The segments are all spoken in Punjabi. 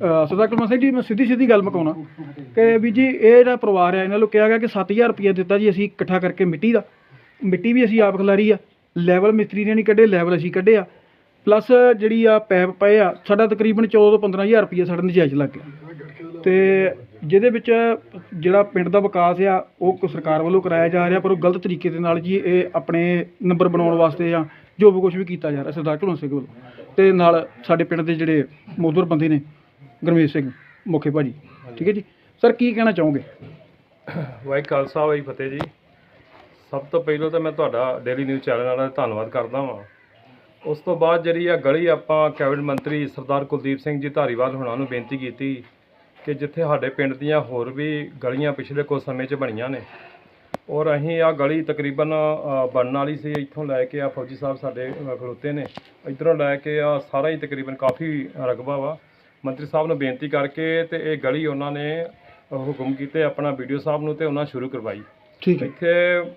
ਸਰਦਾਰ ਕੁਲਵੰਤ ਸਿੰਘ ਜੀ, ਮੈਂ ਸਿੱਧੀ ਸਿੱਧੀ ਗੱਲ ਮਕਾਉਣਾ ਕਿ ਵੀ ਜੀ ਇਹ ਜਿਹੜਾ ਪਰਿਵਾਰ ਆ, ਇਹਨਾਂ ਨੂੰ ਕਿਹਾ ਗਿਆ ਕਿ 7000 ਰੁਪਏ ਦਿੱਤਾ ਜੀ ਅਸੀਂ ਇਕੱਠਾ ਕਰਕੇ ਮਿੱਟੀ ਦਾ। ਮਿੱਟੀ ਵੀ ਅਸੀਂ ਆਪ ਖਿਲਾਰੀ ਆ। ਲੈਵਲ ਮਿਸਤਰੀ ਨੇ ਨਹੀਂ ਕੱਢੇ, ਲੈਵਲ ਅਸੀਂ ਕੱਢੇ ਆ। ਪਲੱਸ ਜਿਹੜੀ ਆ ਪੈਪ ਪਏ ਆ, ਸਾਡਾ ਤਕਰੀਬਨ 14 ਤੋਂ 15000 ਰੁਪਏ ਸਾਡਾ ਨਜਾਇਜ਼ ਲੱਗ ਗਿਆ। ਤੇ ਜਿਹਦੇ ਵਿੱਚ ਜਿਹੜਾ ਪਿੰਡ ਦਾ ਵਿਕਾਸ ਆ, ਉਹ ਸਰਕਾਰ ਵੱਲੋਂ ਕਰਾਇਆ ਜਾ ਰਿਹਾ, ਪਰ ਉਹ ਗਲਤ ਤਰੀਕੇ ਦੇ ਨਾਲ ਜੀ ਇਹ ਆਪਣੇ ਨੰਬਰ ਬਣਾਉਣ ਵਾਸਤੇ ਜਾਂ ਜੋ ਵੀ ਕੁਝ ਵੀ ਕੀਤਾ ਜਾ ਰਿਹਾ ਸਰਦਾਰ ਢੁਲਨ ਸਿੰਘ ਵੱਲੋਂ। ਤੇ ਨਾਲ ਸਾਡੇ ਪਿੰਡ ਦੇ ਜਿਹੜੇ ਮੋਦਰ ਬੰਦੇ ਨੇ ਗੁਰਮੀਤ ਸਿੰਘ, ਮੁਖੇ ਭਾਜੀ। ਠੀਕ ਹੈ ਜੀ। ਸਰ ਕੀ ਕਹਿਣਾ ਚਾਹੋਗੇ? ਵਾਹਿ ਖਾਲਸਾ ਵਾਹਿ ਫਤਿਹ ਜੀ। ਸਭ ਤੋਂ ਪਹਿਲਾਂ ਤਾਂ ਮੈਂ ਤੁਹਾਡਾ ਡੇਲੀ ਨਿਊਜ਼ ਚੈਨਲ ਵਾਲਾ ਧੰਨਵਾਦ ਕਰਦਾ ਹਾਂ ਉਸ ਤੋਂ ਬਾਅਦ ਜਿਹੜੀ ਆ ਗਲੀ ਆਪਾਂ ਕੈਬਨਿਟ ਮੰਤਰੀ ਸਰਦਾਰ ਕੁਲਦੀਪ ਸਿੰਘ ਜੀ ਧਾਰੀਵਾਲ ਹੁਣਾਂ ਨੂੰ ਬੇਨਤੀ ਕੀਤੀ ਕਿ ਜਿੱਥੇ ਸਾਡੇ ਪਿੰਡ ਦੀਆਂ ਹੋਰ ਵੀ ਗਲੀਆਂ ਪਿਛਲੇ ਕੁਝ ਸਮੇਂ 'ਚ ਬਣੀਆਂ ਨੇ। ਔਰ ਅਸੀਂ ਆ ਗਲੀ ਤਕਰੀਬਨ ਬਣਨ ਵਾਲੀ ਸੀ, ਇੱਥੋਂ ਲੈ ਕੇ ਆ ਫੌਜੀ ਸਾਹਿਬ ਸਾਡੇ ਖਲੋਤੇ ਨੇ। ਇੱਧਰੋਂ ਲੈ ਕੇ ਆ ਸਾਰਾ ਹੀ ਤਕਰੀਬਨ ਕਾਫੀ ਰਕਬਾ ਵਾ। ਮੰਤਰੀ ਸਾਹਿਬ ਨੂੰ ਬੇਨਤੀ ਕਰਕੇ ਤੇ ਇਹ ਗਲੀ ਉਹਨਾਂ ਨੇ ਹੁਕਮ ਕੀਤੇ ਆਪਣਾ ਵੀਡੀਓ ਸਾਹਿਬ ਨੂੰ ਤੇ ਉਹਨਾਂ ਸ਼ੁਰੂ ਕਰਵਾਈ। ਠੀਕ ਹੈ। ਇੱਥੇ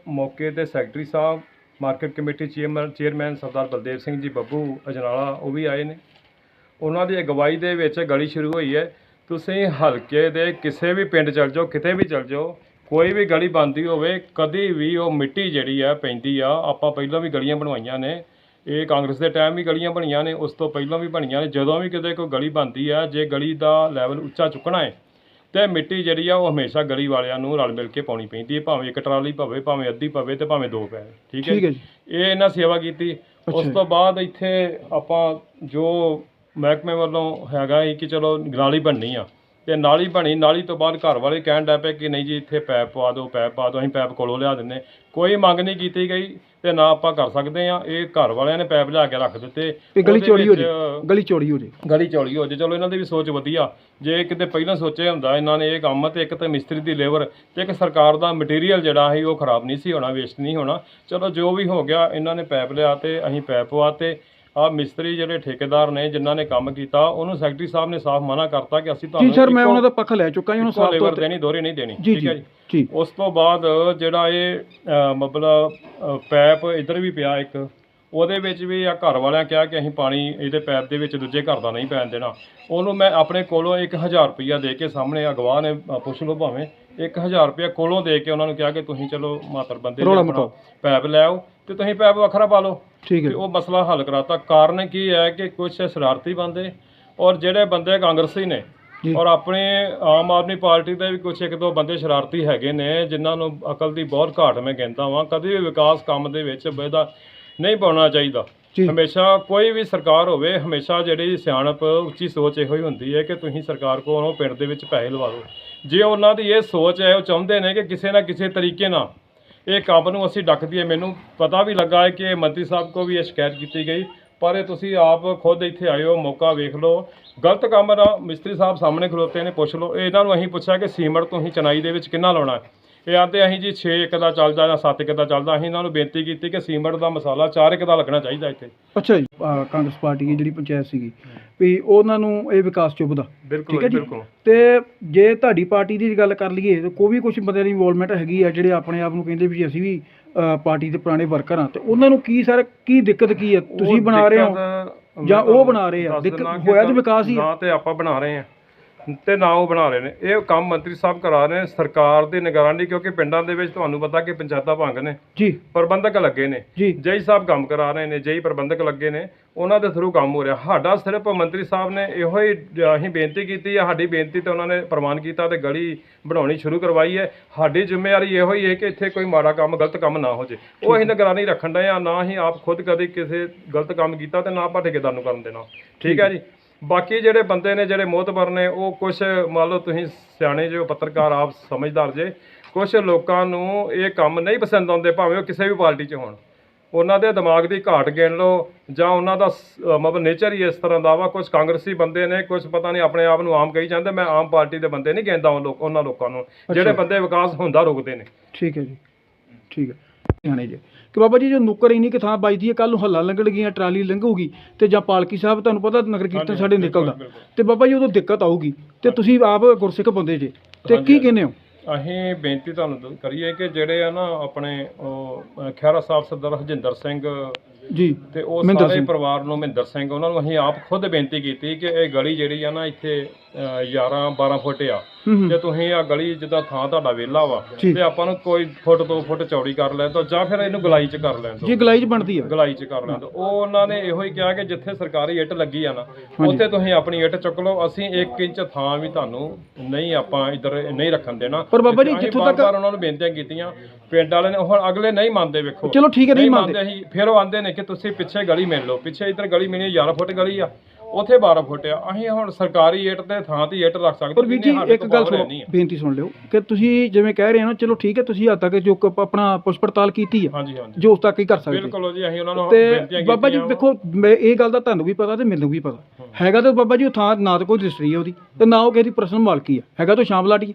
ਮੌਕੇ ਤੇ ਸੈਕਟਰੀ ਸਾਹਿਬ market committee chairman chairman Sardar Baldev Singh ji Babbu Ajnala ਉਹ ਵੀ ਆਏ ਨੇ। ਉਹਨਾਂ ਦੀ ਅਗਵਾਈ ਦੇ ਵਿੱਚ ਗਲੀ ਸ਼ੁਰੂ ਹੋਈ ਹੈ। ਤੁਸੀਂ ਹਲਕੇ ਦੇ ਕਿਸੇ ਵੀ ਪਿੰਡ ਚਲ ਜਾਓ ਕਿਤੇ ਵੀ ਚਲ ਜਾਓ ਕੋਈ ਵੀ ਗਲੀ ਬਣਦੀ ਹੋਵੇ ਕਦੀ ਵੀ ਉਹ ਮਿੱਟੀ ਜਿਹੜੀ ਆ ਪੈਂਦੀ ਆ ਆਪਾਂ ਪਹਿਲਾਂ ਵੀ ਗਲੀਆਂ ਬਣਵਾਈਆਂ ਨੇ। ਇਹ ਕਾਂਗਰਸ ਦੇ ਟਾਈਮ ਵੀ ਗਲੀਆਂ ਬਣੀਆਂ ਨੇ ਉਸ ਤੋਂ ਪਹਿਲਾਂ ਵੀ ਬਣੀਆਂ ਨੇ ਜਦੋਂ ਵੀ ਕਿਤੇ ਕੋਈ ਗਲੀ ਬਣਦੀ ਆ ਜੇ ਗਲੀ ਦਾ ਲੈਵਲ ਉੱਚਾ ਚੁੱਕਣਾ ਹੈ ਤੇ ਮਿੱਟੀ ਜਿਹੜੀ ਆ ਉਹ ਹਮੇਸ਼ਾ ਗਲੀ ਵਾਲਿਆਂ ਨੂੰ ਰਲ ਮਿਲ ਕੇ ਪਾਉਣੀ ਪੈਂਦੀ ਹੈ ਭਾਵੇਂ ਇੱਕ ਟਰਾਲੀ ਪਵੇ ਭਾਵੇਂ ਅੱਧੀ ਪਵੇ ਤੇ ਭਾਵੇਂ ਦੋ ਪਵੇ ਠੀਕ ਹੈ ਹੈ ਇਹ ਇਹਨਾਂ ਸੇਵਾ ਕੀਤੀ। ਉਸ। ਤੋਂ ਬਾਅਦ ਇੱਥੇ ਆਪਾਂ ਜੋ ਮਹਿਕਮੇ ਵੱਲੋਂ ਹੈਗਾ ਸੀ ਕਿ ਚਲੋ ਨਾਲੀ ਬਣਨੀ ਆ ਤੇ ਨਾਲੀ ਬਣੀ ਨਾਲੀ ਤੋਂ ਬਾਅਦ ਘਰ ਵਾਲੇ ਕਹਿਣ ਲੱਗ ਪਏ ਕਿ ਨਹੀਂ ਜੀ ਇੱਥੇ ਪੈਪ ਪਵਾ ਦਿਓ ਪੈਪ ਪਵਾ ਦਿਓ ਅਸੀਂ ਪੈਪ ਕੋਲੋਂ ਲਿਆ ਦਿੰਨੇ ਕੋਈ ਮੰਗ ਨਹੀਂ ਕੀਤੀ ਗਈ ਤੇ ਨਾ ਆਪਾਂ ਕਰ ਸਕਦੇ ਆ ਇਹ ਘਰ ਵਾਲਿਆਂ ਨੇ ਪੈਪ ਲਿਆ ਕੇ ਰੱਖ ਦਿੱਤੇ। ਇਹ ਗਲੀ ਚੌੜੀ ਹੋ ਜੇ ਗਲੀ ਚੌੜੀ ਹੋ ਜੇ। ਗਲੀ ਚੌੜੀ ਹੋ ਜੇ। ਚਲੋ ਇਹਨਾਂ ਦੀ ਵੀ ਸੋਚ ਵਧੀਆ। ਜੇ ਕਿਤੇ ਪਹਿਲਾਂ ਸੋਚਿਆ ਹੁੰਦਾ ਇਹਨਾਂ ਨੇ ਇਹ ਕੰਮ ਤੇ ਇੱਕ ਤਾਂ ਮਿਸਤਰੀ ਦੀ ਲੇਬਰ ਤੇ ਇੱਕ ਸਰਕਾਰ ਦਾ ਮਟੀਰੀਅਲ ਜਿਹੜਾ ਸੀ ਉਹ ਖਰਾਬ ਨਹੀਂ ਸੀ ਹੋਣਾ ਵੇਸਟ ਨਹੀਂ ਹੋਣਾ। ਚਲੋ ਜੋ ਵੀ ਹੋ ਗਿਆ ਇਹਨਾਂ ਨੇ ਪੈਪ ਲਿਆ ਤੇ ਅਸੀਂ ਪੈਪ ਪਵਾਤੇ ਆ ਮਿਸਤਰੀ ਜਿਹੜੇ ਠੇਕੇਦਾਰ ਨੇ ਜਿਨ੍ਹਾਂ ਨੇ ਕੰਮ ਕੀਤਾ ਉਹਨੂੰ ਸੈਕਟਰੀ ਸਾਹਿਬ ਨੇ ਸਾਫ਼ ਮਨਾ ਕਰਤਾ ਕਿ ਅਸੀਂ ਜੀ ਤੁਹਾਨੂੰ ਸਰ ਮੈਂ ਇੱਕੋ- ਉਹਨਾਂ ਦਾ ਪੱਖ ਲੈ ਚੁੱਕਾ ਜੀ ਉਹਨੂੰ ਸਾਫ਼ ਤੌਰ ਤੇ ਦੇਣੀ ਦੋਹਰੀ ਨਹੀਂ ਦੇਣੀ ਜੀ ਠੀਕ ਹੈ ਜੀ ਜੀ? ਉਸ ਤੋਂ ਬਾਅਦ ਜਿਹੜਾ ਇਹ ਅ, ਮਤਲਬ ਅ, ਪੈਪ ਇੱਧਰ ਵੀ ਪਿਆ ਇੱਕ ਉਹਦੇ ਵਿੱਚ ਵੀ ਆ ਘਰ ਵਾਲਿਆਂ ਕਿਹਾ ਕਿ ਅਸੀਂ ਪਾਣੀ ਇਹਦੇ ਪੈਪ ਦੇ ਵਿੱਚ ਦੂਜੇ ਘਰ ਦਾ ਨਹੀਂ ਪੈਣ ਦੇਣਾ। ਉਹਨੂੰ ਮੈਂ ਆਪਣੇ ਕੋਲੋਂ 1000 ਰੁਪਈਆ ਦੇ ਕੇ ਸਾਹਮਣੇ ਅਗਵਾਹ ਨੇ ਅ, ਪੁੱਛ ਲਓ ਭਾਵੇਂ 1000 ਰੁਪਈਆ ਕੋਲੋਂ ਦੇ ਕੇ ਉਹਨਾਂ ਨੂੰ ਕਿਹਾ ਕਿ ਤੁਸੀਂ ਚਲੋ ਮਾਤਰ ਬੰਦੇ ਰੌਲਾ ਮੁਕਾਓ। ਪੈਪ ਲੈ ਆਓ ਤੇ ਤੁਸੀਂ ਪੈਪ ਵੱਖਰਾ ਪਾ ਲਓ। ਠੀਕ ਹੈ ਤੇ ਉਹ ਮਸਲਾ ਹੱਲ ਕਰਾਤਾ। ਕਾਰਨ ਕੀ ਹੈ ਕਿ ਕੁਝ ਸ਼ਰਾਰਤੀ ਬੰਦੇ ਔਰ ਜਿਹੜੇ ਬੰਦੇ ਕਾਂਗਰਸੀ ਨੇ। ਔਰ ਆਪਣੇ ਆਮ ਆਦਮੀ ਪਾਰਟੀ ਦੇ ਵੀ ਕੁਝ ਇੱਕ ਦੋ ਬੰਦੇ ਸ਼ਰਾਰਤੀ ਹੈਗੇ ਨੇ ਜਿਨ੍ਹਾਂ ਨੂੰ ਅਕਲ ਦੀ ਬਹੁਤ ਘਾਟ ਮੈਂ ਕਹਿੰਦਾ ਵਾਂ। ਕਦੇ ਵੀ ਵਿਕਾਸ ਕੰਮ ਦੇ ਵਿੱਚ ਬੇਦਾ ਨਹੀਂ ਪਾਉਣਾ ਚਾਹੀਦਾ। ਹਮੇਸ਼ਾ ਕੋਈ ਵੀ ਸਰਕਾਰ ਹੋਵੇ ਹਮੇਸ਼ਾ ਜਿਹੜੀ ਸਿਆਣਪ ਉੱਚੀ ਸੋਚ ਇਹੋ ਹੀ ਹੁੰਦੀ ਹੈ ਕਿ ਤੁਸੀਂ ਸਰਕਾਰ ਕੋਲੋਂ ਪਿੰਡ ਦੇ ਵਿੱਚ ਪੈਸੇ ਲਵਾ ਦਿਓ। ਜੇ ਉਹਨਾਂ ਦੀ ਇਹ ਸੋਚ ਹੈ ਉਹ ਚਾਹੁੰਦੇ ਨੇ ਕਿ ਕਿਸੇ ਨਾ ਕਿਸੇ ਤਰੀਕੇ ਨਾਲ ਇਹ ਕੰਮ ਨੂੰ ਅਸੀਂ ਡੱਕ ਦਈਏ ਮੈਨੂੰ ਪਤਾ ਵੀ ਲੱਗਾ ਹੈ ਕਿ ਮੰਤਰੀ ਸਾਹਿਬ ਕੋ ਵੀ ਇਹ ਸ਼ਿਕਾਇਤ ਕੀਤੀ ਗਈ, ਪਰ ਇਹ ਤੁਸੀਂ ਆਪ ਖੁਦ ਇੱਥੇ ਆਏ ਹੋ, ਮੌਕਾ ਵੇਖ ਲਓ। ਗਲਤ ਕੰਮ ਦਾ ਮਿਸਤਰੀ ਸਾਹਿਬ ਸਾਹਮਣੇ ਖਲੋਤੇ ਨੇ, ਪੁੱਛ ਲਓ। ਇਹਨਾਂ ਨੂੰ ਅਸੀਂ ਪੁੱਛਿਆ ਕਿ ਸੀਮਟ ਤੁਸੀਂ ਚਨਾਈ ਦੇ ਵਿੱਚ ਕਿੰਨਾ ਲਾਉਣਾ ਆਂਦੇ ਅਸੀਂ ਜੀ 6 ਇੱਕ ਦਾ ਚੱਲਦਾ ਜਾਂ 7 ਇੱਕ ਦਾ ਚੱਲਦਾ ਅਸੀਂ ਇਹਨਾਂ ਨੂੰ ਬੇਨਤੀ ਕੀਤੀ ਕਿ ਸੀਮਟ ਦਾ ਮਸਾਲਾ 4 ਇੱਕ ਦਾ ਲੱਗਣਾ ਚਾਹੀਦਾ ਇੱਥੇ। ਅੱਛਾ ਜੀ ਅਹ ਕਾਂਗਰਸ ਪਾਰਟੀ ਦੀ ਜਿਹੜੀ ਪੰਚਾਇਤ ਸੀਗੀ ਵੀ ਉਹਨਾਂ ਨੂੰ ਇਹ ਵਿਕਾਸ ਚੁੱਭਦਾ। ਬਿਲਕੁਲ ਠੀਕ ਹੈ ਜੀ ਬਿਲਕੁਲ। ਤੇ ਜੇ ਤੁਹਾਡੀ ਪਾਰਟੀ ਦੀ ਗੱਲ ਕਰ ਲਈਏ ਤੇ ਕੋਈ ਵੀ ਕੁਝ ਬੰਦਿਆਂ ਦੀ ਇਨਵੋਲਵਮੈਂਟ ਹੈਗੀ ਆ ਜਿਹੜੇ ਆਪਣੇ ਆਪ ਨੂੰ ਕਹਿੰਦੇ ਵੀ ਅਸੀਂ ਵੀ ਅਹ, ਪਾਰਟੀ ਦੇ ਪੁਰਾਣੇ ਵਰਕਰ ਆ ਤੇ ਉਹਨਾਂ ਨੂੰ ਕੀ ਸਰ ਕੀ ਦਿੱਕਤ ਕੀ ਹੈ ਤੁਸੀਂ ਬਣਾ ਰਹੇ ਹੋ? ਦਿੱਕਤ ਜਾਂ ਉਹ ਬਣਾ ਰਹੇ ਆ? ਦੱਸ ਦਿੱਕਤ ਕਿ ਹੋਇਆ ਤਾਂ ਵਿਕਾਸ ਹੀ ਆ। ਨਾ ਤੇ ਆਪਾਂ ਬਣਾ ਰਹੇ ਆ। ਤੇ ਨਾ ਉਹ ਬਣਾ ਰਹੇ ਨੇ। ਇਹ ਕੰਮ ਮੰਤਰੀ ਸਾਹਿਬ ਕਰਾ ਰਹੇ ਨੇ ਸਰਕਾਰ ਦੀ ਨਿਗਰਾਨੀ ਕਿਉਂਕਿ ਪਿੰਡਾਂ ਦੇ ਵਿੱਚ ਤੁਹਾਨੂੰ ਪਤਾ ਕਿ ਪੰਚਾਇਤਾਂ ਭੰਗ ਨੇ। ਜੀ। ਪ੍ਰਬੰਧਕ ਲੱਗੇ ਨੇ। ਜੀ। ਜਈ ਸਾਹਿਬ ਕੰਮ ਕਰਾ ਰਹੇ ਨੇ ਜਈ ਪ੍ਰਬੰਧਕ ਲੱਗੇ ਨੇ। ਉਹਨਾਂ ਦੇ ਥਰੂ ਕੰਮ ਹੋ ਰਿਹਾ। ਸਾਡਾ ਸਿਰਫ ਮੰਤਰੀ ਸਾਹਿਬ ਨੇ ਇਹੋ ਹੀ ਅਸੀਂ ਬੇਨਤੀ ਕੀਤੀ ਹੈ ਸਾਡੀ ਬੇਨਤੀ ਤੇ ਉਹਨਾਂ ਨੇ ਪ੍ਰਮਾਣ ਕੀਤਾ ਤੇ ਗਲੀ ਬਣਾਉਣੀ ਸ਼ੁਰੂ ਕਰਵਾਈ ਹੈ। ਸਾਡੀ ਜ਼ਿੰਮੇਵਾਰੀ ਇਹੋ ਹੀ ਹੈ ਕਿ ਇੱਥੇ ਕੋਈ ਮਾੜਾ ਕੰਮ ਗਲਤ ਕੰਮ ਨਾ ਹੋ ਜੇ ਉਹ ਅਸੀਂ ਨਿਗਰਾਨੀ ਰੱਖਣ ਡਏ ਆ। ਨਾ ਹੀ ਆਪ ਖੁਦ ਕਦੇ ਕਿਸੇ ਗਲਤ ਕੰਮ ਕੀਤਾ ਤੇ ਨਾ ਆਪਾਂ ਠੇਕੇਦਾਰ ਨੂੰ ਕਰਨ ਦੇਣਾ। ਠੀਕ ਹੈ ਜੀ। ਬਾਕੀ ਜਿਹੜੇ ਬੰਦੇ ਨੇ ਜਿਹੜੇ ਮੋਹਤਬਰ ਨੇ ਉਹ ਕੁਝ ਮੰਨ ਲਓ ਤੁਸੀਂ ਸਿਆਣੇ ਜੋ ਪੱਤਰਕਾਰ ਆਪ ਸਮਝਦਾਰ ਜੇ ਕੁਝ ਲੋਕਾਂ ਨੂੰ ਇਹ ਕੰਮ ਨਹੀਂ ਪਸੰਦ ਆਉਂਦੇ ਭਾਵੇਂ ਉਹ ਕਿਸੇ ਵੀ ਪਾਰਟੀ 'ਚ ਹੋਣ। ਉਹਨਾਂ ਦੇ ਦਿਮਾਗ ਦੀ ਘਾਟ ਗਿਣ ਲਓ ਜਾਂ ਉਹਨਾਂ ਦਾ ਮਤਲਬ ਨੇਚਰ ਹੀ ਇਸ ਤਰ੍ਹਾਂ ਦਾ ਵਾ ਕੁਝ ਕਾਂਗਰਸੀ ਬੰਦੇ ਨੇ ਕੁਝ ਪਤਾ ਨਹੀਂ ਆਪਣੇ ਆਪ ਨੂੰ ਆਮ ਕਹੀ ਜਾਂਦੇ ਮੈਂ ਆਮ ਪਾਰਟੀ ਦੇ ਬੰਦੇ ਨਹੀਂ ਕਹਿੰਦਾ ਉਹ ਲੋਕ ਉਹਨਾਂ ਲੋਕਾਂ ਨੂੰ ਜਿਹੜੇ ਬੰਦੇ ਵਿਕਾਸ ਹੁੰਦਾ ਰੁਕਦੇ ਨੇ। ਠੀਕ ਹੈ ਜੀ ਠੀਕ ਹੈ। ਸਿਆਣੇ ਜੀ। ਕਿ ਬਾਬਾ ਜੀ ਜੋ ਨੁੱਕਰ ਇੰਨੀ ਕਿ ਥਾਂ ਵੱਜਦੀ ਹੈ ਕੱਲ ਨੂੰ ਹੱਲਾ ਲੰਘਣ ਗਈਆਂ ਟਰਾਲੀ ਲੰਘੂਗੀ ਤੇ ਜਾਂ ਪਾਲਕੀ ਸਾਹਿਬ ਤੁਹਾਨੂੰ ਪਤਾ ਨਗਰ ਕੀਰਤਨ ਸਾਡੇ ਨਿਕਲਦਾ। ਤੇ ਬਾਬਾ ਜੀ ਉਦੋਂ ਦਿੱਕਤ ਆਊਗੀ। ਤੇ ਤੁਸੀਂ ਆਪ ਗੁਰਸਿੱਖ ਬੰਦੇ ਜੇ। ਤੇ ਕੀ ਕਹਿੰਦੇ ਹੋ? ਅਸੀਂ ਬੇਨਤੀ ਤੁਹਾਨੂੰ ਕਰੀਏ ਕਿ ਜਿਹੜੇ ਆ ਨਾ ਆਪਣੇ ਖਹਿਰਾ ਸਾਹਿਬ ਸਰਦਾਰ ਹਰਜਿੰਦਰ ਸਿੰਘ ਜੀ ਤੇ ਉਹ ਸਾਰੇ। ਪਰਿਵਾਰ ਨੂੰ ਮਹਿੰਦਰ ਸਿੰਘ ਉਹਨਾਂ ਨੂੰ ਅਸੀਂ ਆਪ ਖੁਦ ਬੇਨਤੀ ਕੀਤੀ ਕਿ ਇਹ ਗਲੀ ਜਿਹੜੀ ਆ ਨਾ ਇੱਥੇ 11 12 ਫੁੱਟ ਆ। ਜੇ ਤੁਸੀਂ ਆ ਗਲੀ ਜਿੱਦਾਂ ਥਾਂ ਤੁਹਾਡਾ ਵਿਹਲਾ ਵਾ। ਤੇ ਆਪਾਂ ਨੂੰ ਕੋਈ ਫੁੱਟ ਦੋ ਫੁੱਟ ਚੌੜੀ ਕਰ ਲੈਣ ਤੋਂ ਜਾਂ ਫਿਰ ਇਹਨੂੰ ਗਲਾਈ ਚ ਕਰ ਲੈਣ ਤੋਂ। ਜੀ ਗਲਾਈ 'ਚ ਬਣਦੀ ਆ ਗਲਾਈ ਚ ਕਰ ਲੈਣ ਤੋਂ। ਉਹ ਉਹਨਾਂ ਨੇ ਇਹੋ ਹੀ ਕਿਹਾ ਕਿ ਜਿੱਥੇ ਸਰਕਾਰੀ ਇੱਟ ਲੱਗੀ ਆ ਨਾ ਉੱਥੇ ਤੁਸੀਂ ਆਪਣੀ ਇੱਟ ਚੁੱਕ ਲਓ। ਅਸੀਂ 1 ਇੰਚ ਥਾਂ ਵੀ ਤੁਹਾਨੂੰ ਨਹੀਂ ਆਪਾਂ ਇੱਧਰ ਨਹੀਂ ਰੱਖਣ ਦੇਣਾ। ਪਰ ਬਾਬਾ ਜੀ, ਜਿੱਥੋਂ ਤੱਕ- ਉਹਨਾਂ ਨੂੰ ਬੇਨਤੀਆਂ ਕੀਤੀਆਂ ਪਿੰਡ ਵਾਲਿਆਂ ਨੇ ਹੁਣ ਅਗਲੇ ਨਹੀਂ ਮੰਨਦੇ ਵੇਖੋ। ਚਲੋ ਠੀਕ ਹੈ ਨਹੀਂ ਮੰਨਦੇ। ਅਸੀਂ ਫਿਰ ਉਹ ਆਂਦੇ ਨੇ ਕਿ ਤੁਸੀਂ ਪਿੱਛੇ ਗਲੀ ਮਿਲ ਲਓ। ਪਿੱਛੇ ਇੱਧਰ ਗਲੀ ਮਿਲਣੀ 11 ਫੁੱਟ ਗਲੀ ਆ। ਉੱਥੇ 12 ਫੁੱਟ ਆ ਅਸੀਂ ਹੁਣ ਸਰਕਾਰੀ ਇੱਟ ਤੇ ਥਾਂ ਤੇ ਇੱਟ ਰੱਖ ਸਕਦੇ ਪਰ ਵੀਰ ਜੀ ਇੱਕ ਗੱਲ ਸੁਣੋ। ਬੇਨਤੀ ਸੁਣ ਲਿਓ ਕਿ ਤੁਸੀਂ ਜਿਵੇਂ ਕਹਿ ਰਹੇ ਹੋ ਨਾ ਚਲੋ ਠੀਕ ਹੈ ਤੁਸੀਂ ਹੱਦ ਤੱਕ ਜੋ ਆਪਣਾ ਪੁੱਛ ਪੜਤਾਲ ਕੀਤੀ ਆ ਹਾਂਜੀ ਹਾਂਜੀ। ਜੋ ਉਸ ਤੱਕ ਹੀ ਕਰ ਸਕਦੇ। ਬਿਲਕੁਲ ਜੀ ਅਸੀਂ ਉਹਨਾਂ ਨੂੰ ਬੇਨਤੀਆਂ ਬਾਬਾ ਜੀ ਕੀਤੀਆਂ। ਮੈਂ ਇਹ ਗੱਲ ਦਾ ਤੁਹਾਨੂੰ ਵੀ ਪਤਾ ਤੇ ਮੈਨੂੰ ਵੀ ਪਤਾ। ਹੈਗਾ ਤਾਂ ਬਾਬਾ ਜੀ ਉਹ ਥਾਂ ਨਾ ਤਾਂ ਕੋਈ ਰਜਿਸਟਰੀ ਹੈ ਉਹਦੀ ਤੇ ਨਾ ਉਹ ਕਿਸੇ ਦੀ ਪਰਸਨਲ ਮਾਲਕੀ ਆ। ਹੈਗਾ ਤਾਂ ਸ਼ਾਮਲਾਟੀ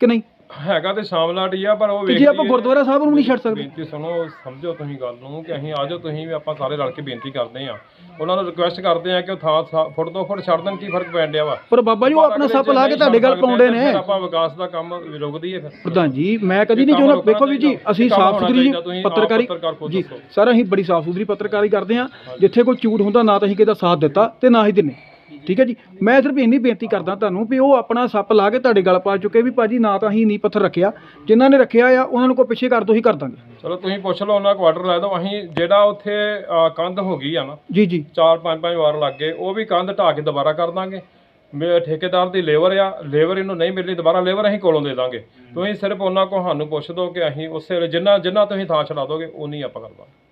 ਕਿ ਨਹੀਂ? ਹੈਗਾ ਤੇ ਸ਼ਾਮਲਾਟ ਹੀ ਆ ਪਰ ਉਹ ਤੇ ਜੇ ਵੇਖ ਆਪਾਂ ਗੁਰਦੁਆਰਾ ਸਾਹਿਬ ਨੂੰ ਨਹੀਂ ਛੱਡ ਸਕਦੇ। ਬੇਨਤੀ ਸੁਣੋ ਸਮਝੋ ਤੁਸੀਂ ਗੱਲ ਨੂੰ ਕਿ ਅਸੀਂ ਆਜੋ ਤੁਸੀਂ ਵੀ ਆਪਾਂ ਸਾਰੇ ਰਲ ਕੇ ਬੇਨਤੀ ਕਰਦੇ ਆ ਉਹਨਾਂ ਨੂੰ ਰਿਕੁਐਸਟ ਕਰਦੇ ਆ ਕਿ ਉਹ ਥਾਂ ਫੁੱਟ ਦੋ ਫੁੱਟ ਛੱਡ ਦੇਣ ਕੀ ਫ਼ਰਕ ਪੈਣ ਡਿਆ ਵਾ? ਪਰ ਬਾਬਾ ਜੀ ਉਹ ਆਪਣਾ ਸੱਪ ਲਾ ਕੇ ਤੁਹਾਡੇ ਗੱਲ ਪਾਉਂਦੇ ਨੇ। ਆਪਾਂ ਵਿਕਾਸ ਦਾ ਕੰਮ ਰੁਕ ਦਈਏ ਫਿਰ। ਪ੍ਰਧਾਨ ਜੀ ਮੈਂ ਕਦੀ ਨਹੀਂ ਚਾਹੁੰਦਾ। ਵੇਖੋ ਵੀ ਜੀ। ਅਸੀਂ ਸਾਫ਼ ਸੁਥਰੀ ਆਪ ਪੱਤਰਕਾਰੀ ਜੀ। ਸਰ ਅਸੀਂ ਬੜੀ ਸਾਫ਼ ਸੁਥਰੀ ਪੱਤਰਕਾਰੀ ਕਰਦੇ ਹਾਂ। ਜਿੱਥੇ ਕੋਈ ਝੂਠ ਹੁੰਦਾ ਨਾ ਤਾਂ ਅਸੀਂ ਕਿਹਦਾ ਸਾਥ ਦਿੱਤਾ ਤੇ ਨਾ ਹੀ ਦਿੰਨੇ। ਠੀਕ ਹੈ ਜੀ। ਮੈਂ ਸਿਰਫ ਇੰਨੀ ਬੇਨਤੀ ਕਰਦਾ ਤੁਹਾਨੂੰ ਵੀ ਉਹ ਆਪਣਾ ਸੱਪ ਲਾ ਕੇ ਤੁਹਾਡੇ ਗਲ ਪਾ ਚੁੱਕੇ ਵੀ ਭਾਜੀ ਨਾ ਤਾਂ ਅਸੀਂ ਨੀ ਪੱਥਰ ਰੱਖਿਆ। ਜਿਨ੍ਹਾਂ ਨੇ ਰੱਖਿਆ ਆ ਉਹਨਾਂ ਨੂੰ ਕੋਈ ਪਿੱਛੇ ਕਰ ਦੋ ਹੀ ਕਰ ਦਾਂਗੇ। ਚਲੋ ਤੁਸੀਂ ਪੁੱਛ ਲਓ ਉਹਨਾਂ ਕੁਆਟਰ ਲੈ ਦਿਓ। ਅਸੀਂ ਜਿਹੜਾ ਉੱਥੇ ਕੰਧ ਹੋ ਗਈ ਆ ਨਾ ਜੀ ਜੀ। ਚਾਰ ਪੰਜ ਪੰਜ ਵਾਰ ਲੱਗ ਗਏ। ਉਹ ਵੀ ਕੰਧ ਢਾ ਕੇ ਦੁਬਾਰਾ ਕਰ ਦਾਂਗੇ। ਮੇ ਠੇਕੇਦਾਰ ਦੀ ਲੇਬਰ ਆ ਲੇਬਰ ਇਹਨੂੰ ਨਹੀਂ ਮਿਲਣੀ ਦੁਬਾਰਾ ਲੇਬਰ ਅਸੀਂ ਕੋਲੋਂ ਦੇ ਦਾਂਗੇ। ਤੁਸੀਂ ਸਿਰਫ ਉਹਨਾਂ ਕੋ ਸਾਨੂੰ ਪੁੱਛ ਦਿਓ ਕਿ ਅਸੀਂ ਉਸੇ ਵੇਲੇ ਜਿੰਨਾ ਜਿੰਨਾ ਤੁਸੀਂ ਥਾਂ ਛਡਾ ਦੋਗੇ ਉਹ ਨਹੀਂ ਆਪਾਂ ਕਰਵਾ ਅੱਛਾ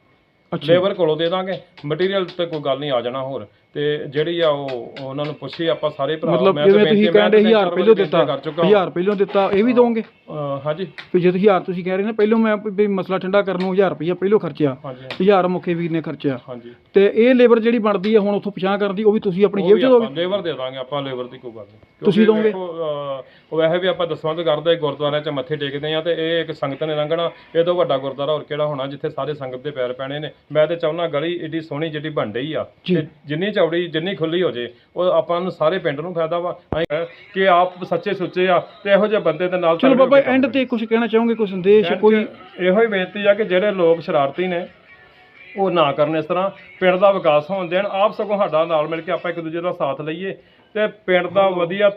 ਲੇਬਰ ਕੋਲੋਂ ਦੇ ਦਾਂਗੇ। ਮਟੀਰੀਅਲ ਤੇ ਕੋਈ ਗੱਲ ਨਹੀਂ ਆ ਜਾਣਾ ਹੋਰ। ਤੇ ਜਿਹੜੀ ਆ ਉਹ ਉਹਨਾਂ ਨੂੰ ਪੁੱਛੀ ਆਪਾਂ ਸਾਰੇ ਭਰਾ ਮਤਲਬ ਜਿਵੇਂ ਤੁਸੀਂ ਕਹਿੰਦੇ ਤਾਂ 1000 ਤਿੰਨ ਪਹਿਲੋਂ ਦਿੱਤਾ ਵਾਰੀ ਕਰ ਚੁੱਕਾ। ਹਾਂ। 1000 ਪਹਿਲੋਂ ਦਿੱਤਾ ਇਹ ਵੀ ਦੋਗੇ? ਹਾਂਜੀ। ਵੀ ਜੇ ਤੁਸੀਂ 1000 ਤੁਸੀਂ ਕਹਿ ਰਹੇ ਨੇ ਪਹਿਲੋਂ ਮੈਂ ਵੀ ਮਸਲਾ ਠੰਡਾ ਕਰਨ ਨੂੰ 1000 ਰੁਪਇਆ ਪਹਿਲੋਂ ਖਰਚਿਆ ਹਾਂਜੀ। 1000 ਮੁਖੇ ਵੀਰ ਨੇ ਖਰਚਿਆ। ਹਾਂਜੀ। ਤੇ ਇਹ ਲੇਬਰ ਜਿਹੜੀ ਬਣਦੀ ਹੈ ਹੁਣ ਉੱਥੋਂ ਪਛਾਣ ਕਰਨ ਦੀ ਉਹ ਵੀ ਤੁਸੀਂ ਆਪਣੀ ਜੇਬ 'ਚ ਦੋਗੇ? ਲੇਬਰ ਦੇ ਦਾਂਗੇ ਆਪਾਂ ਲੇਬਰ ਦੀ ਕੋਈ ਗੱਲ ਨਹੀਂ। ਤੁਸੀਂ ਦੋਗੇ? ਉਹ ਵੈਸੇ ਵੀ ਆਪਾਂ ਦਸਵਾਂ ਤੋਂ ਕਰਦੇ ਗੁਰਦੁਆਰਿਆਂ 'ਚ ਮੱਥੇ ਟੇਕਦੇ ਆ ਤੇ ਇਹ ਇੱਕ ਸੰਗਤ ਨੇ ਲੰਘਣਾ। ਇਹ ਤੋਂ ਵੱਡਾ ਗੁਰਦੁਆਰਾ ਹੋਰ ਕਿਹੜਾ ਹੋਣਾ ਜਿੱਥੇ ਸਾਰੇ ਸੰਗਤ ਦੇ ਪੈਰ ਪੈਣੇ ਨੇ। ਮੈਂ ਤੇ ਚਾਹੁੰਦਾ ਗਲੀ ਏਡੀ ਸੋਹਣੀ ਜਿਹੜੀ ਬਣ ਰਹੀ ਆ। ਜੀ। ਤੇ ਜਿੰਨੀ ਚੌੜੀ ਜਿੰਨੀ ਖੁੱਲੀ ਹੋ ਜੇ ਉਹ ਆਪਾਂ ਨੂੰ ਸਾਰੇ ਪਿੰਡ ਨੂੰ ਫਾਇਦਾ ਵਾ। ਅਸੀਂ ਕਿ ਆਪ ਸੱਚੇ ਸੁੱਚੇ ਆ ਤੇ ਇਹੋ ਜਿਹੇ ਬੰਦੇ ਦੇ ਨਾਲ ਚਲੋ ਬਾਬਾ ਐਂਡ ਤੇ ਕੁਝ ਕਹਿਣਾ ਚਾਹੋਗੇ ਕੋਈ ਸੰਦੇਸ਼ ਕਹਿਣ ਕੋਈ? ਇਹੋ ਹੀ ਬੇਨਤੀ ਆ ਕਿ ਜਿਹੜੇ ਲੋਕ ਸ਼ਰਾਰਤੀ ਨੇ ਉਹ ਨਾ ਕਰਨ ਇਸ ਤਰ੍ਹਾਂ। ਪਿੰਡ ਦਾ ਵਿਕਾਸ ਹੋਣ ਦੇਣ ਆਪ ਸਗੋਂ ਸਾਡਾ ਨਾਲ ਮਿਲ ਕੇ ਆਪਾਂ ਇੱਕ ਦੂਜੇ ਦਾ ਸਾਥ ਲਈਏ। ਤੇ ਪਿੰਡ ਦਾ ਵਧੀਆ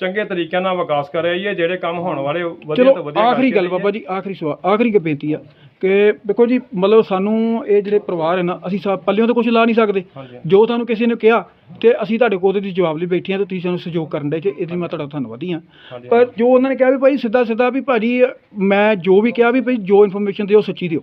ਚੰਗੇ ਤਰੀਕੇ ਨਾਲ ਵਿਕਾਸ ਕਰਿਆਈਏ ਜਿਹੜੇ ਕੰਮ ਹੋਣ ਵਾਲੇ ਵਧੀਆ ਚਲੋ ਤੋਂ ਵਧੀਆ ਆਖਰੀ ਕਰਕੇ ਗੱਲ ਬਾਬਾ ਜੀ ਆਖਰੀ ਸਵਾਲ ਆਖਰੀ ਕੀ ਬੇਨਤੀ ਆ। ਕਿ ਦੇਖੋ ਜੀ ਮਤਲਬ ਸਾਨੂੰ ਇਹ ਜਿਹੜੇ ਪਰਿਵਾਰ ਹੈ ਨਾ ਅਸੀਂ ਸਾ ਪੱਲਿਓਂ ਤਾਂ ਕੁਝ ਲਾ ਨਹੀਂ ਸਕਦੇ। ਜੋ ਤੁਹਾਨੂੰ ਕਿਸੇ ਨੇ ਕਿਹਾ ਤੇ ਅਸੀਂ ਤੁਹਾਡੇ ਕੋਲ ਉਹਦੇ ਜਵਾਬ ਲਈ ਬੈਠੇ ਹਾਂ ਤੇ ਤੁਸੀਂ ਸਾਨੂੰ ਸਹਿਯੋਗ ਕਰਨ ਦੇ ਚ ਇਹਦੀ ਮੈਂ ਤੁਹਾਡਾ ਧੰਨਵਾਦੀ ਹਾਂ। ਪਰ ਜੋ ਉਹਨਾਂ ਨੇ ਕਿਹਾ ਵੀ ਭਾਈ ਸਿੱਧਾ ਸਿੱਧਾ ਵੀ ਭਾਜੀ ਮੈਂ ਜੋ ਵੀ ਕਿਹਾ ਵੀ ਭਾਈ ਜੋ ਇਨਫੋਰਮੇਸ਼ਨ ਦਿਓ ਸੱਚੀ ਦਿਓ।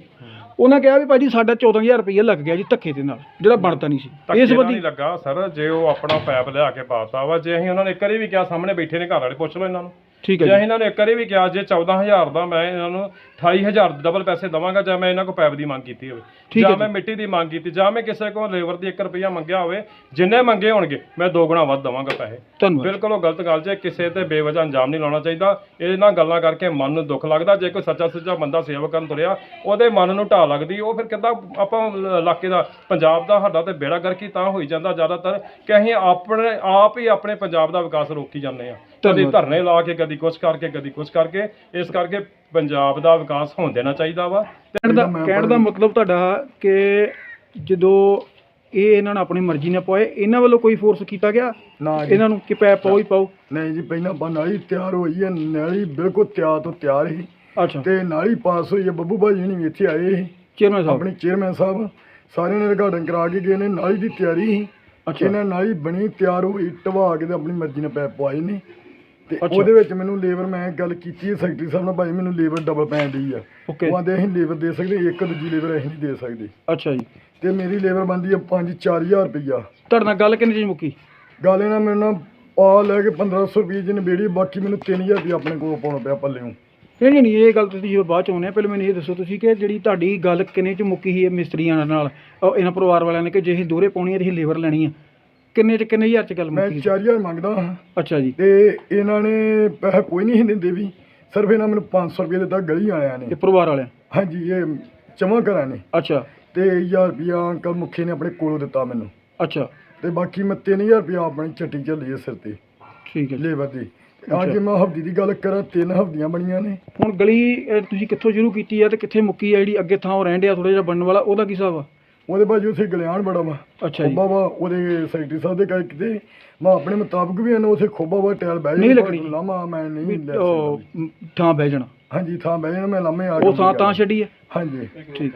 ਉਹਨਾਂ ਕਿਹਾ ਵੀ ਭਾਜੀ ਸਾਡਾ 14000 ਰੁਪਏ ਲੱਗ ਗਿਆ ਜੀ ਧੱਕੇ ਦੇ ਨਾਲ ਜਿਹੜਾ ਬਣਦਾ ਨਹੀਂ ਸੀ। ਇਸ ਨਹੀਂ ਲੱਗਾ ਸਰ ਜੇ ਉਹ ਆਪਣਾ ਪੈਪ ਲਿਆ ਕੇ ਪਾਤਾ ਵਾ ਜੇ ਅਸੀਂ ਉਹਨਾਂ ਨੇ ਇੱਕ ਵਾਰੀ ਵੀ ਕਿਹਾ ਸਾਹਮਣੇ ਬੈਠੇ ਨੇ ਘਰ ਵਾਲੇ ਪੁੱਛ ਲਓ ਇਹਨਾਂ ਨੂੰ। ਠੀਕ ਹੈ ਜੇ ਇਹਨਾਂ ਨੇ ਇੱਕ ਵਾਰੀ ਵੀ ਕਿਹਾ ਜੇ 14000 ਦਾ ਮੈਂ ਇਹਨਾਂ ਨੂੰ 28000 ਡਬਲ ਪੈਸੇ ਦਵਾਂਗਾ ਜਾਂ ਮੈਂ ਇਹਨਾਂ ਕੋਲ ਪੈਪ ਦੀ ਮੰਗ ਕੀਤੀ ਹੋਵੇ ਜਾਂ ਮੈਂ ਮਿੱਟੀ ਦੀ ਮੰਗ ਕੀਤੀ ਜਾਂ ਮੈਂ ਕਿਸੇ ਕੋਲ ਲੇਬਰ ਦੀ 1 ਰੁਪਿਆ ਮੰਗਿਆ ਹੋਵੇ ਜਿੰਨੇ ਮੰਗੇ ਹੋਣਗੇ ਮੈਂ ਦੋ ਗੁਣਾ ਵੱਧ ਦਵਾਂਗਾ ਪੈਸੇ। ਬਿਲਕੁਲ ਉਹ ਗਲਤ ਗੱਲ ਜੇ ਕਿਸੇ ਤੇ ਬੇਵਜ੍ਹਾ ਅੰਜਾਮ ਨਹੀਂ ਲਾਉਣਾ ਚਾਹੀਦਾ। ਇਹਨਾਂ ਗੱਲਾਂ ਕਰਕੇ ਮਨ ਨੂੰ ਦੁੱਖ ਲੱਗਦਾ ਜੇ ਕੋਈ ਸੱਚਾ ਸੁੱਚਾ ਬੰਦਾ ਸੇਵਾ ਕਰਨ ਤੁਰਿਆ ਉਹਦੇ ਮਨ ਨੂੰ ਢਾਹ ਲੱਗਦੀ ਉਹ ਫਿਰ ਕਿੱਦਾਂ ਆਪਾਂ ਇਲਾਕੇ ਦਾ ਪੰਜਾਬ ਦਾ ਸਾਡਾ ਤੇ ਬੇੜਾ ਗਰਕੀ ਤਾਂ ਹੋਈ ਜਾਂਦਾ ਜ਼ਿਆਦਾਤਰ ਕਿ ਅਸੀਂ ਆਪਣੇ ਆਪ ਹੀ ਆਪਣੇ ਪੰਜਾਬ ਦਾ ਵਿਕਾਸ ਰੋਕੀ ਜਾਂਦੇ ਆ ਕਦੀ। ਧਰਨੇ ਲਾ ਕੇ ਕਦੀ ਕੁਛ ਕਰਕੇ ਕਦੀ ਕੁਛ ਕਰਕੇ ਇਸ ਕਰਕੇ ਪੰਜਾਬ ਦਾ ਵਿਕਾਸ ਹੋਣ ਦੇਣਾ ਚਾਹੀਦਾ ਵਾ। ਕਹਿਣ ਦਾ ਕਹਿਣ ਦਾ ਮਤਲਬ ਤੁਹਾਡਾ ਕਿ ਜਦੋਂ ਇਹ ਇਹਨਾਂ ਨੇ ਆਪਣੀ ਮਰਜ਼ੀ ਨਾਲ ਪਾਏ ਇਹਨਾਂ ਵੱਲੋਂ ਕੋਈ ਫੋਰਸ ਕੀਤਾ ਗਿਆ? ਨਾ ਜੀ। ਇਹਨਾਂ ਨੂੰ ਕਿ ਪੈ ਪਾਓ ਹੀ ਪਾਓ। ਨਹੀਂ ਜੀ ਪਹਿਲਾਂ ਆਪਾਂ ਨਾਲੀ ਤਿਆਰ ਹੋਈ ਹੈ ਨਾਲੀ ਬਿਲਕੁਲ ਤਿਆਰ ਤੋਂ ਤਿਆਰ ਹੀ ਅੱਛਾ। ਤੇ ਨਾਲੀ ਪਾਸ ਹੋਈ ਹੈ ਬੱਬੂ ਭਾਜੀ ਵੀ ਇੱਥੇ ਆਏ ਸੀ। ਚੇਅਰਮੈਨ ਸਾਹਿਬ। ਆਪਣੇ ਚੇਅਰਮੈਨ ਸਾਹਿਬ। ਸਾਰਿਆਂ ਨੇ ਰਿਗਾਰਡਿੰਗ ਕਰਾ ਕੇ ਗਏ ਨੇ ਨਾਲੀ ਦੀ ਤਿਆਰੀ ਸੀ। ਅੱਛਾ। ਇਹਨਾਂ ਨਾਲੀ ਬਣੀ ਤਿਆਰ ਹੋਈ ਟਵਾ ਕੇ ਤੇ ਆਪਣੀ ਮਰਜ਼ੀ ਨਾਲ ਪੈਪ ਪਵਾਏ ਨੇ। ਤੇ ਅੱਛਾ। ਉਹਦੇ ਵਿੱਚ ਮੈਨੂੰ ਲੇਬਰ ਮੈਂ ਗੱਲ ਕੀਤੀ ਹੈ ਸੈਕਟਰੀ ਸਾਹਿਬ ਨਾਲ ਭਾਈ ਮੈਨੂੰ ਲੇਬਰ ਡਬਲ ਪੈਣ ਦੀ ਆ। ਉਹ ਆਂਦੇ ਅਸੀਂ ਲੇਬਰ ਦੇ ਸਕਦੇ ਇੱਕ ਦੂਜੀ ਲੇਬਰ ਅਸੀਂ ਨਹੀਂ ਦੇ ਸਕਦੇ। ਅੱਛਾ ਜੀ। ਤੇ ਮੇਰੀ ਲੇਬਰ ਬੰਦੀ ਆ 5-4000 ਰੁਪਈਆ। ਤੁਹਾਡੇ ਨਾਲ ਗੱਲ ਕਿੰਨੇ ਚਿਰ ਮੁੱਕੀ? ਗੱਲ ਇਹਨਾਂ ਮੇਰੇ ਨਾਲ ਆ ਲੈ ਕੇ 1500 ਰੁਪਏ ਜਿਹਨੇ ਬੇੜੀ ਬਾਕੀ ਮੈਨੂੰ 3000 ਰੁਪਏ ਆਪਣੇ ਕੋਲ ਪਾਉਣਾ ਪਿਆ ਪੱਲਿਓਂ। ਨਹੀਂ ਨਹੀਂ ਨਹੀਂ, ਇਹ ਗੱਲ ਤੁਸੀਂ ਜਦੋਂ ਬਾਅਦ ਚ ਆਉਣੇ ਆ ਪਹਿਲਾਂ ਮੈਨੂੰ ਇਹ ਦੱਸੋ ਤੁਸੀਂ ਕਿ ਜਿਹੜੀ ਤੁਹਾਡੀ ਗੱਲ ਕਿੰਨੇ ਚ ਮੁੱਕੀ ਸੀ ਇਹ ਮਿਸਤਰੀਆਂ ਨਾਲ? ਇਹਨਾਂ ਪਰਿਵਾਰ ਵਾਲਿਆਂ ਨੇ ਕਿ ਜੇ ਅਸੀਂ ਦੋਹਰੇ ਪਾਉਣੀ ਹੈ ਤੇ ਅਸੀਂ ਲੇਬਰ ਲੈਣੀ ਆ। ਕਿੰਨੇ ਚ ਕਿੰਨੇ ਹਜ਼ਾਰ ਚ ਗੱਲ ਮੈਂ ਮੁੱਕੀ ਸੀ? 4000 ਮੰਗਦਾ ਹਾਂ। ਅੱਛਾ ਜੀ। ਤੇ ਇਹਨਾਂ ਨੇ ਪੈਸਾ ਕੋਈ ਨਹੀਂ ਸੀ ਦਿੰਦੇ ਵੀ। ਸਿਰਫ ਇਹਨਾਂ ਮੈਨੂੰ 500 ਰੁਪਏ ਦਿੱਤਾ ਗਲੀ ਵਾਲਿਆਂ ਨੇ। ਇਹ ਪਰਿਵਾਰ ਵਾਲਿਆਂ? ਹਾਂਜੀ ਇਹ ਜਮ੍ਹਾਂ ਕਰਾਂ ਨੇ। ਅੱਛਾ। ਤੇ 1000 ਰੁਪਿਆ ਅੰਕਲ ਮੁਖੀ ਨੇ ਆਪਣੇ ਕੋਲੋਂ ਦਿੱਤਾ ਮੈਨੂੰ। ਅੱਛਾ। ਤੇ ਬਾਕੀ ਮੈਂ 3000 ਰੁਪਿਆ ਆਪਣੀ ਚੱਟੀ ਝੱਲੀ ਹੈ ਸਿਰ ਤੇ। ਠੀਕ ਹੈ ਜੀ। ਲੇਬਰ ਦੀ। ਅੱਜ ਮੈਂ ਹਫਦੀ ਦੀ ਗੱਲ ਕਰਾਂ ਤਿੰਨ ਹਫਦੀਆਂ ਬਣੀਆਂ ਨੇ। ਹੁਣ ਗਲੀ ਅਹ, ਤੁਸੀਂ ਕਿੱਥੋਂ ਸ਼ੁਰੂ ਕੀਤੀ ਆ ਤੇ ਕਿੱਥੇ ਮੁੱਕੀ ਆ ਜਿਹੜੀ ਅੱਗੇ ਥਾਂ ਉਹ ਰਹਿਣ ਡਿਆ ਥੋੜਾ ਜਿਹਾ ਬਣਨ ਵਾਲਾ ਉਹਦਾ ਕੀ ਹਿਸਾਬ ਆ? ਉਹਦੇ ਬਾਅਦ ਉੱਥੇ ਗਲਿਆਣ ਬੜਾ ਵਾ। ਅੱਛਾ ਜੀ। ਖੋਬਾ ਵਾ ਉਹਦੇ ਸੈਕਟਰੀ ਸਾਹਿਬ ਦੇ ਕਹਿ ਕਿਤੇ। ਮੈਂ ਆਪਣੇ ਮੁਤਾਬਕ ਵੀ ਇਹਨੂੰ ਉੱਥੇ ਖੋਬਾ ਵਾ ਟੈਲ ਬਹਿ ਨਹੀਂ ਲੱਗਣੀ। ਲਾਮਾ ਮੈਂ ਨਹੀਂ ਲੈ ਉਹ ਸਕਦਾ। ਥਾਂ ਬਹਿ ਜਾਣਾ। ਹਾਂਜੀ ਥਾਂ ਬਹਿ ਜਾਣਾ ਮੈਂ ਲਾਮੇ ਆ ਉਹ ਥਾਂ ਤਾਂ ਛੱਡੀ ਹੈ ਹਾਂਜੀ। ਠੀਕ।